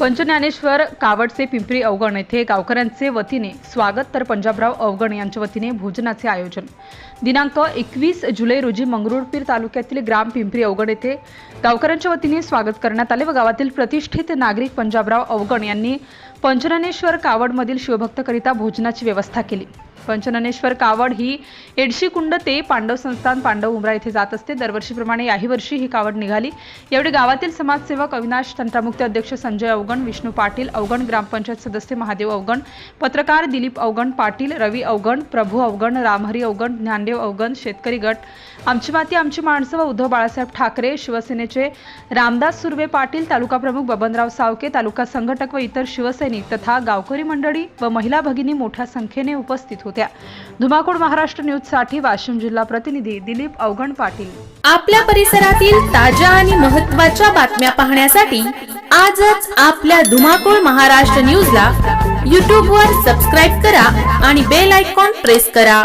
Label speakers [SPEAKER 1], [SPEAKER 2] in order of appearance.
[SPEAKER 1] पंचज्ञानेश्वर कावडचे पिंपरी अवगण येथे गावकऱ्यांचे वतीने स्वागत तर पंजाबराव अवगण यांच्या वतीने भोजनाचे आयोजन. दिनांक एकवीस जुलै रोजी मंगरुळपीर तालुक्यातील ग्राम पिंपरी अवगण येथे गावकऱ्यांच्या वतीने स्वागत करण्यात आले व गावातील प्रतिष्ठित नागरिक पंजाबराव अवगण यांनी पंचननेश्वर कावडमधील शिवभक्तकरिता भोजनाची व्यवस्था केली. पंचननेश्वर कावड ही एडशीकुंड ते पांडव संस्थान पांडव उमरा येथे जात असते. दरवर्षीप्रमाणे याही वर्षी ही कावड निघाली. यावेळी गावातील समाजसेवक अविनाश तंटामुक्ती अध्यक्ष संजय अवगण विष्णू पाटील अवगण ग्रामपंचायत सदस्य महादेव अवगण पत्रकार दिलीप अवगण पाटील रवी अवगण प्रभू अवगण रामहरी अवगण ज्ञानदेव अवगण शेतकरी गट आमची माती आमची माणसं व उद्धव बाळासाहेब ठाकरे शिवसेनेचे रामदास सुर्वे पाटील तालुका प्रमुख बबनराव सावके तालुका संघटक व इतर शिवसैनिक तथा गावकरी मंडळी व महिला भगिनी मोठ्या संख्येने उपस्थित होत्या. धुमाकूळ महाराष्ट्र न्यूजसाठी वाशिम जिल्हा प्रतिनिधी दिलीप अवगण पाटील.
[SPEAKER 2] आपल्या परिसरातील ताज्या आणि महत्त्वाच्या बातम्या पाहण्यासाठी आजच आपल्या धुमाकूळ महाराष्ट्र न्यूजला यूट्यूबवर वर सबस्क्राईब करा आणि बेल आयकॉन प्रेस करा.